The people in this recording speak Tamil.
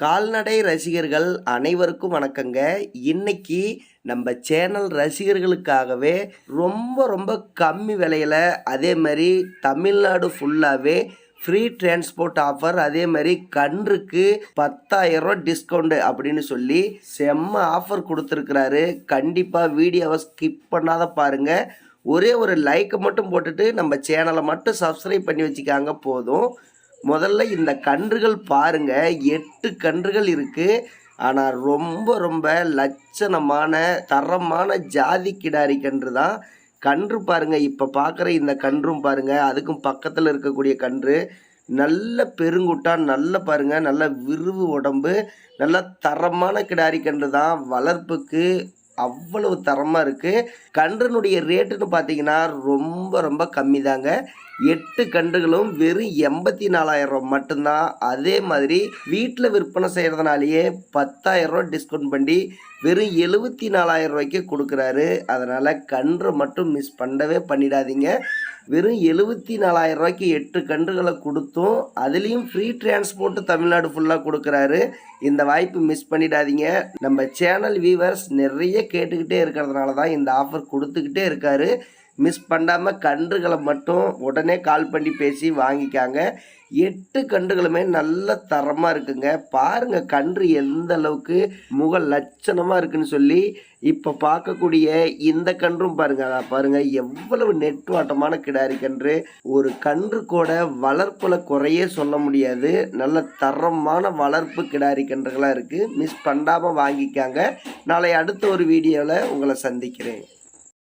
கால்நடை ரசிகர்கள் அனைவருக்கும் வணக்கங்க. இன்னைக்கு நம்ம சேனல் ரசிகர்களுக்காகவே ரொம்ப ரொம்ப கம்மி விலையில் அதே மாதிரி தமிழ்நாடு ஃபுல்லாகவே ஃப்ரீ டிரான்ஸ்போர்ட் ஆஃபர் அதே மாதிரி கன்றுக்கு பத்தாயிரம் ரூபா டிஸ்கவுண்ட் அப்படின்னு சொல்லி செம்ம ஆஃபர் கொடுத்துருக்குறாரு. கண்டிப்பாக வீடியோவை ஸ்கிப் பண்ணாத பாருங்கள் ஒரே ஒரு லைக்கை மட்டும் போட்டுட்டு நம்ம சேனலை மட்டும் சப்ஸ்கிரைப் பண்ணி வச்சுக்காங்க போதும். முதல்ல இந்த கன்றுகள் பாருங்கள் எட்டு கன்றுகள் இருக்குது ஆனால் ரொம்ப ரொம்ப லட்சணமான தரமான ஜாதி கிடாரி கன்று தான். கன்று பாருங்கள் இப்போ பார்க்குற இந்த கன்றும் பாருங்கள் அதுக்கும் பக்கத்தில் இருக்கக்கூடிய கன்று. நல்ல பெருங்குட்டா நல்ல பாருங்கள் நல்ல விரிவு உடம்பு. நல்ல தரமான கிடாரி கன்று தான். வளர்ப்புக்கு அவ்வளவு தரமாக இருக்குது கன்றுனுடைய ரேட்டுன்னு பார்த்தீங்கன்னா ரொம்ப ரொம்ப கம்மி தாங்க எட்டு கன்றுகளும் வெறும் எண்பத்தி நாலாயிரம் ரூபா மட்டும்தான். அதே மாதிரி வீட்டில் விற்பனை செய்கிறதுனாலேயே பத்தாயிரம் ரூபா டிஸ்கவுண்ட் பண்ணி வெறும் எழுபத்தி நாலாயிரம் ரூபாய்க்கு கொடுக்குறாரு. அதனால் கன்று மட்டும் மிஸ் பண்ணவே பண்ணிடாதீங்க. வெறும் எழுபத்தி நாலாயிரம் ரூபாய்க்கு எட்டு கன்றுகளை கொடுத்தும் அதுலேயும் ஃப்ரீ டிரான்ஸ்போர்ட்டு தமிழ்நாடு ஃபுல்லாக கொடுக்குறாரு. இந்த வாய்ப்பு மிஸ் பண்ணிடாதீங்க. நம்ம சேனல் வியூவர்ஸ் நிறைய கேட்டுக்கிட்டே இருக்கிறதுனால தான் இந்த ஆஃபர் கொடுத்துக்கிட்டே இருக்காரு. மிஸ் பண்ணாமல் கன்றுகளை மட்டும் உடனே கால் பண்ணி பேசி வாங்கிக்காங்க. எட்டு கன்றுகளுமே நல்ல தரமாக இருக்குங்க. பாருங்கள் கன்று எந்த அளவுக்கு முக லட்சணமாக இருக்குன்னு சொல்லி இப்போ பார்க்கக்கூடிய இந்த கன்றும் பாருங்க அதான் பாருங்க எவ்வளவு நெட்டுவாட்டமான கிடாரி கன்று. ஒரு கன்று கூட வளர்ப்பில் குறையே சொல்ல முடியாது. நல்ல தரமான வளர்ப்பு கிடாரி கன்றுகளாக இருக்குது மிஸ் பண்ணாமல் வாங்கிக்காங்க. நாளை அடுத்த ஒரு வீடியோவில் உங்களை சந்திக்கிறேன்.